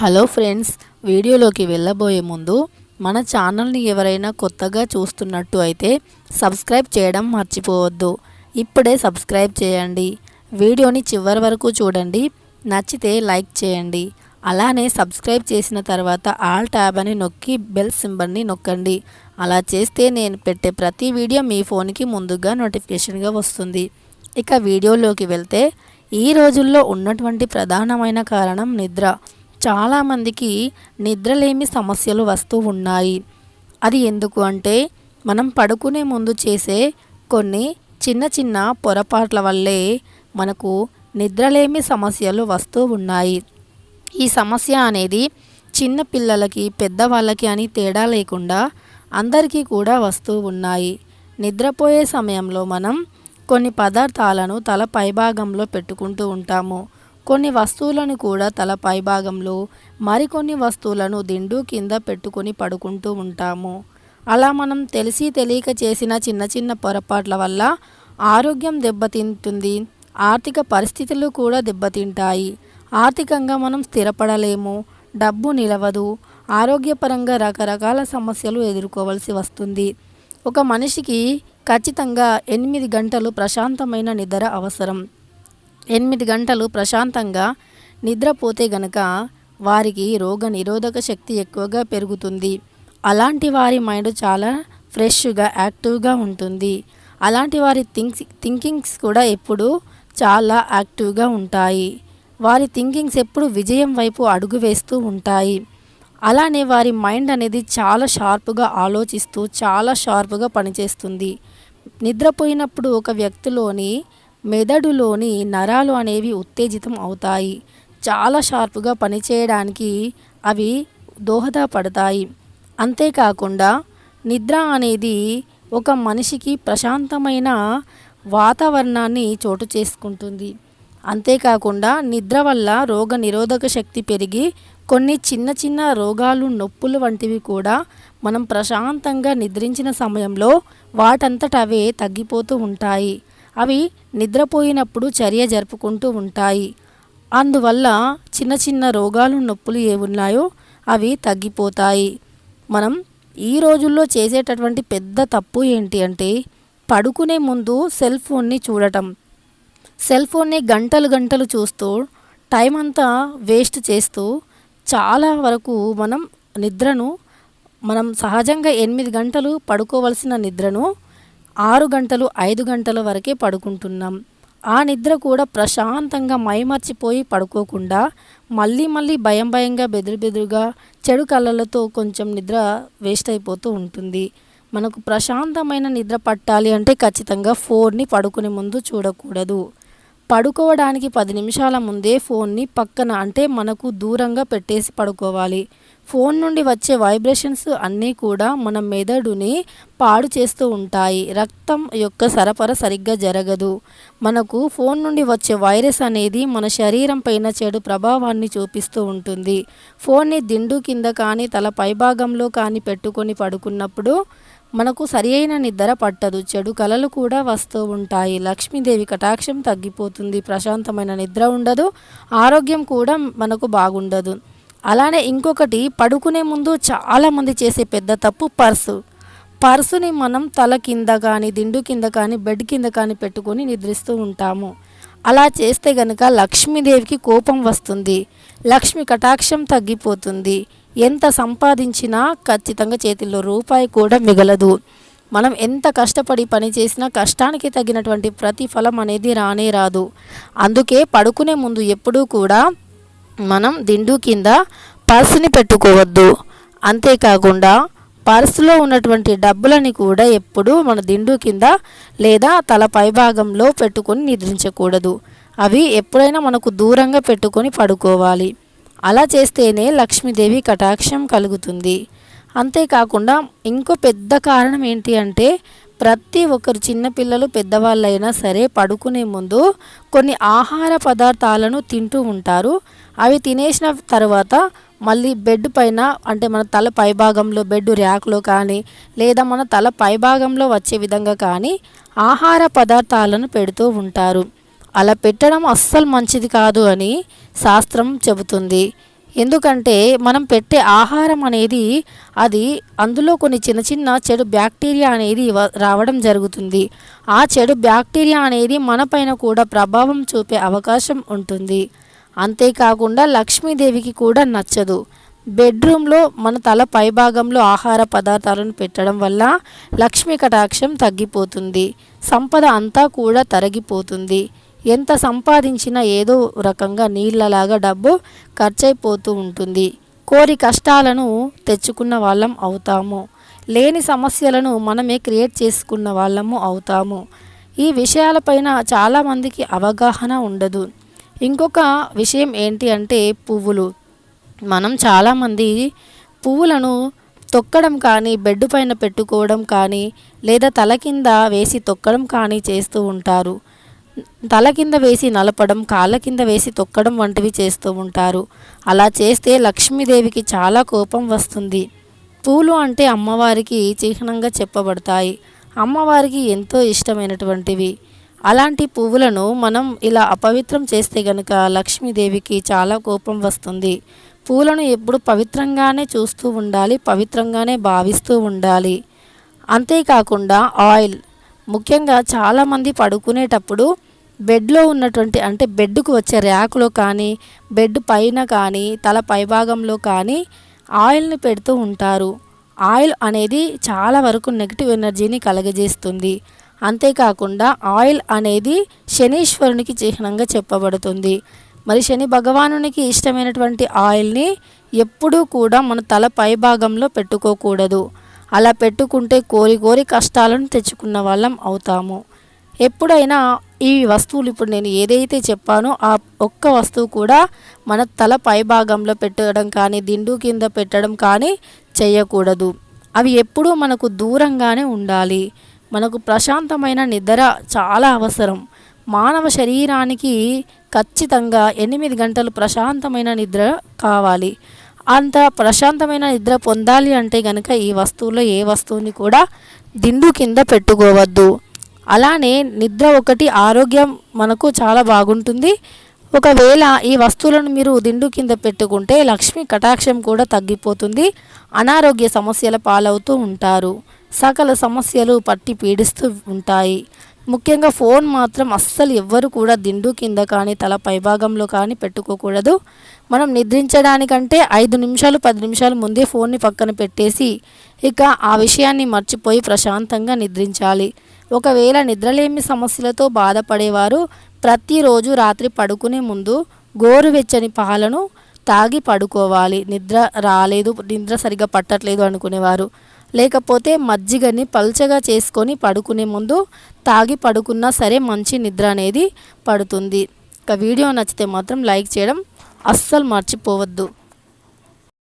Hello friends వీడియోలోకి వెళ్ళబోయే ముందు మన ఛానల్ని ఎవరైనా కొత్తగా చూస్తున్నట్టు అయితే సబ్స్క్రైబ్ చేయడం మర్చిపోవద్దు. ఇప్పుడే సబ్స్క్రైబ్ చేయండి. వీడియోని చివరి వరకు చూడండి. నచ్చితే లైక్ చేయండి. అలానే సబ్స్క్రైబ్ చేసిన తర్వాత ఆల్ ట్యాబ్ అని నొక్కి బెల్ సింబల్ని నొక్కండి. అలా చేస్తే నేను పెట్టే ప్రతి వీడియో మీ ఫోన్కి ముందుగా నోటిఫికేషన్గా వస్తుంది. ఇక వీడియోలోకి వెళ్తే ఈ రోజుల్లో ఉన్నటువంటి ప్రధానమైన కారణం నిద్ర. చాలామందికి నిద్రలేమి సమస్యలు వస్తూ ఉన్నాయి. అది ఎందుకు అంటే మనం పడుకునే ముందు చేసే కొన్ని చిన్న చిన్న పొరపాట్ల వల్లే మనకు నిద్రలేమి సమస్యలు వస్తూ ఉన్నాయి. ఈ సమస్య అనేది చిన్న పిల్లలకి పెద్దవాళ్ళకి అని తేడా లేకుండా అందరికీ కూడా వస్తూ ఉన్నాయి. నిద్రపోయే సమయంలో మనం కొన్ని పదార్థాలను తల పైభాగంలో పెట్టుకుంటూ ఉంటాము. కొన్ని వస్తువులను కూడా తల పైభాగంలో మరికొన్ని వస్తువులను దిండు కింద పెట్టుకొని పడుకుంటూ ఉంటాము. అలా మనం తెలిసి తెలియక చేసిన చిన్న చిన్న పొరపాట్ల వల్ల ఆరోగ్యం దెబ్బతింటుంది. ఆర్థిక పరిస్థితులు కూడా దెబ్బతింటాయి. ఆర్థికంగా మనం స్థిరపడలేము. డబ్బు నిలవదు. ఆరోగ్యపరంగా రకరకాల సమస్యలు ఎదుర్కోవాల్సి వస్తుంది. ఒక మనిషికి ఖచ్చితంగా ఎనిమిది గంటలు ప్రశాంతమైన నిద్ర అవసరం. ఎనిమిది గంటలు ప్రశాంతంగా నిద్రపోతే గనక వారికి రోగ నిరోధక శక్తి ఎక్కువగా పెరుగుతుంది. అలాంటి వారి మైండ్ చాలా ఫ్రెష్గా యాక్టివ్గా ఉంటుంది. అలాంటి వారి థింక్స్ థింకింగ్స్ కూడా ఎప్పుడూ చాలా యాక్టివ్గా ఉంటాయి. వారి థింకింగ్స్ ఎప్పుడు విజయం వైపు అడుగు వేస్తూ ఉంటాయి. అలానే వారి మైండ్ అనేది చాలా షార్ప్గా ఆలోచిస్తూ చాలా షార్ప్గా పనిచేస్తుంది. నిద్రపోయినప్పుడు ఒక వ్యక్తిలోని మెదడులోని నరాలు అనేవి ఉత్తేజితం అవుతాయి. చాలా షార్ప్గా పనిచేయడానికి అవి దోహదపడతాయి. అంతేకాకుండా నిద్ర అనేది ఒక మనిషికి ప్రశాంతమైన వాతావరణాన్ని చోటు చేసుకుంటుంది. అంతేకాకుండా నిద్ర వల్ల రోగ నిరోధక శక్తి పెరిగి కొన్ని చిన్న చిన్న రోగాలు నొప్పులు వంటివి కూడా మనం ప్రశాంతంగా నిద్రించిన సమయంలో వాటంతట అవే తగ్గిపోతూ ఉంటాయి. అవి నిద్రపోయినప్పుడు చర్య జరుపుకుంటూ ఉంటాయి. అందువల్ల చిన్న చిన్న రోగాలు నొప్పులు ఏ ఉన్నాయో అవి తగ్గిపోతాయి. మనం ఈ రోజుల్లో చేసేటటువంటి పెద్ద తప్పు ఏంటి అంటే పడుకునే ముందు సెల్ ఫోన్ని చూడటం. సెల్ ఫోన్ని గంటలు గంటలు చూస్తూ టైం అంతా వేస్ట్ చేస్తూ చాలా వరకు మనం నిద్రను మనం సహజంగా ఎనిమిది గంటలు పడుకోవలసిన నిద్రను ఆరు గంటలు ఐదు గంటల వరకే పడుకుంటున్నాం. ఆ నిద్ర కూడా ప్రశాంతంగా మైమర్చిపోయి పడుకోకుండా మళ్ళీ మళ్ళీ భయం భయంగా బెదురు బెదురుగా చెడు కళ్ళలతో కొంచెం నిద్ర వేస్ట్ అయిపోతూ ఉంటుంది. మనకు ప్రశాంతమైన నిద్ర పట్టాలి అంటే ఖచ్చితంగా ఫోన్ని పడుకునే ముందు చూడకూడదు. పడుకోవడానికి పది నిమిషాల ముందే ఫోన్ని పక్కన అంటే మనకు దూరంగా పెట్టేసి పడుకోవాలి. ఫోన్ నుండి వచ్చే వైబ్రేషన్స్ అన్నీ కూడా మన మెదడుని పాడు చేస్తూ ఉంటాయి. రక్తం యొక్క సరఫరా సరిగ్గా జరగదు. మనకు ఫోన్ నుండి వచ్చే వైరస్ అనేది మన శరీరం పైన చెడు ప్రభావాన్ని చూపిస్తూ ఉంటుంది. ఫోన్ని దిండు కింద కానీ తల పైభాగంలో కానీ పెట్టుకొని పడుకున్నప్పుడు మనకు సరి అయిన నిద్ర పట్టదు. చెడు కలలు కూడా వస్తూ ఉంటాయి. లక్ష్మీదేవి కటాక్షం తగ్గిపోతుంది. ప్రశాంతమైన నిద్ర ఉండదు. ఆరోగ్యం కూడా మనకు బాగుండదు. అలానే ఇంకొకటి పడుకునే ముందు చాలామంది చేసే పెద్ద తప్పు పర్సు. పర్సుని మనం తల కింద కానీ దిండు కింద కానీ బెడ్ కింద కానీ పెట్టుకొని నిద్రిస్తూ ఉంటాము. అలా చేస్తే గనక లక్ష్మీదేవికి కోపం వస్తుంది. లక్ష్మి కటాక్షం తగ్గిపోతుంది. ఎంత సంపాదించినా ఖచ్చితంగా చేతిలో రూపాయి కూడా మిగలదు. మనం ఎంత కష్టపడి పని చేసినా కష్టానికి తగినటువంటి ప్రతిఫలం అనేది రానే రాదు. అందుకే పడుకునే ముందు ఎప్పుడూ కూడా మనం దిండు కింద పర్సుని పెట్టుకోవద్దు. అంతేకాకుండా పర్సులో ఉన్నటువంటి డబ్బులని కూడా ఎప్పుడూ మన దిండు కింద లేదా తల పైభాగంలో పెట్టుకొని నిద్రించకూడదు. అవి ఎప్పుడైనా మనకు దూరంగా పెట్టుకొని పడుకోవాలి. అలా చేస్తేనే లక్ష్మీదేవి కటాక్షం కలుగుతుంది. అంతేకాకుండా ఇంకో పెద్ద కారణం ఏంటి అంటే ప్రతి ఒక్కరు చిన్నపిల్లలు పెద్దవాళ్ళైనా సరే పడుకునే ముందు కొన్ని ఆహార పదార్థాలను తింటూ ఉంటారు. అవి తినేసిన తర్వాత మళ్ళీ బెడ్ పైన అంటే మన తల పైభాగంలో బెడ్ ర్యాక్లో కానీ లేదా మన తల పైభాగంలో వచ్చే విధంగా కానీ ఆహార పదార్థాలను పెడుతూ ఉంటారు. అలా పెట్టడం అస్సలు మంచిది కాదు అని శాస్త్రం చెబుతుంది. ఎందుకంటే మనం పెట్టే ఆహారం అనేది అది అందులో కొన్ని చిన్న చిన్న చెడు బ్యాక్టీరియా అనేది రావడం జరుగుతుంది. ఆ చెడు బ్యాక్టీరియా అనేది మనపైన కూడా ప్రభావం చూపే అవకాశం ఉంటుంది. అంతేకాకుండా లక్ష్మీదేవికి కూడా నచ్చదు. బెడ్రూమ్లో మన తల పైభాగంలో ఆహార పదార్థాలను పెట్టడం వల్ల లక్ష్మీ కటాక్షం తగ్గిపోతుంది. సంపద అంతా కూడా తరిగిపోతుంది. ఎంత సంపాదించినా ఏదో రకంగా నీళ్ళలాగా డబ్బు ఖర్చయిపోతూ ఉంటుంది. కోరి కష్టాలను తెచ్చుకున్న వాళ్ళం అవుతాము. లేని సమస్యలను మనమే క్రియేట్ చేసుకున్న వాళ్ళము అవుతాము. ఈ విషయాలపైన చాలామందికి అవగాహన ఉండదు. ఇంకొక విషయం ఏంటి అంటే పువ్వులు. మనం చాలామంది పువ్వులను తొక్కడం కానీ బెడ్ పైన పెట్టుకోవడం కానీ లేదా తల కింద వేసి తొక్కడం కానీ చేస్తూ ఉంటారు. తల కింద వేసి నలపడం కాళ్ళ కింద వేసి తొక్కడం వంటివి చేస్తూ ఉంటారు. అలా చేస్తే లక్ష్మీదేవికి చాలా కోపం వస్తుంది. పూలు అంటే అమ్మవారికి చిహ్నంగా చెప్పబడతాయి. అమ్మవారికి ఎంతో ఇష్టమైనటువంటివి. అలాంటి పువ్వులను మనం ఇలా అపవిత్రం చేస్తే గనుక లక్ష్మీదేవికి చాలా కోపం వస్తుంది. పూలను ఎప్పుడు పవిత్రంగానే చూస్తూ ఉండాలి పవిత్రంగానే భావిస్తూ ఉండాలి. అంతేకాకుండా ఆయిల్. ముఖ్యంగా చాలామంది పడుకునేటప్పుడు బెడ్లో ఉన్నటువంటి అంటే బెడ్కు వచ్చే ర్యాకులో కానీ బెడ్ పైన కానీ తల పైభాగంలో కానీ ఆయిల్ని పెడుతూ ఉంటారు. ఆయిల్ అనేది చాలా వరకు నెగిటివ్ ఎనర్జీని కలగజేస్తుంది. అంతేకాకుండా ఆయిల్ అనేది శనీశ్వరునికి చిహ్నంగా చెప్పబడుతుంది. మరి శని భగవానునికి ఇష్టమైనటువంటి ఆయిల్ని ఎప్పుడూ కూడా మన తల పైభాగంలో పెట్టుకోకూడదు. అలా పెట్టుకుంటే కోరి కోరి కష్టాలను తెచ్చుకున్న వాళ్ళం అవుతాము. ఎప్పుడైనా ఈ వస్తువులు ఇప్పుడు నేను ఏదైతే చెప్పానో ఆ ఒక్క వస్తువు కూడా మన తల పైభాగంలో పెట్టడం కానీ దిండు కింద పెట్టడం కానీ చేయకూడదు. అవి ఎప్పుడూ మనకు దూరంగానే ఉండాలి. మనకు ప్రశాంతమైన నిద్ర చాలా అవసరం. మానవ శరీరానికి ఖచ్చితంగా ఎనిమిది గంటలు ప్రశాంతమైన నిద్ర కావాలి. అంత ప్రశాంతమైన నిద్ర పొందాలి అంటే కనుక ఈ వస్తువులో ఏ వస్తువుని కూడా దిండు కింద పెట్టుకోవద్దు. అలానే నిద్ర ఒకటి ఆరోగ్యం మనకు చాలా బాగుంటుంది. ఒకవేళ ఈ వస్తువులను మీరు దిండు కింద పెట్టుకుంటే లక్ష్మీ కటాక్షం కూడా తగ్గిపోతుంది. అనారోగ్య సమస్యల పాలవుతూ ఉంటారు. సకల సమస్యలు పట్టి పీడిస్తూ ఉంటాయి. ముఖ్యంగా ఫోన్ మాత్రం అస్సలు ఎవ్వరు కూడా దిండు కింద కానీ తల పైభాగంలో కానీ పెట్టుకోకూడదు. మనం నిద్రించడానికంటే ఐదు నిమిషాలు పది నిమిషాలు ముందే ఫోన్ని పక్కన పెట్టేసి ఇక ఆ విషయాన్ని మర్చిపోయి ప్రశాంతంగా నిద్రించాలి. ఒకవేళ నిద్రలేమి సమస్యలతో బాధపడేవారు ప్రతిరోజు రాత్రి పడుకునే ముందు గోరువెచ్చని పాలను తాగి పడుకోవాలి. నిద్ర రాలేదు నిద్ర సరిగా పట్టట్లేదు అనుకునేవారు. లేకపోతే మజ్జిగని పల్చగా చేసుకొని పడుకునే ముందు తాగి పడుకున్నా సరే మంచి నిద్ర అనేది పడుతుంది. ఇక వీడియో నచ్చితే మాత్రం లైక్ చేయడం అస్సలు మర్చిపోవద్దు.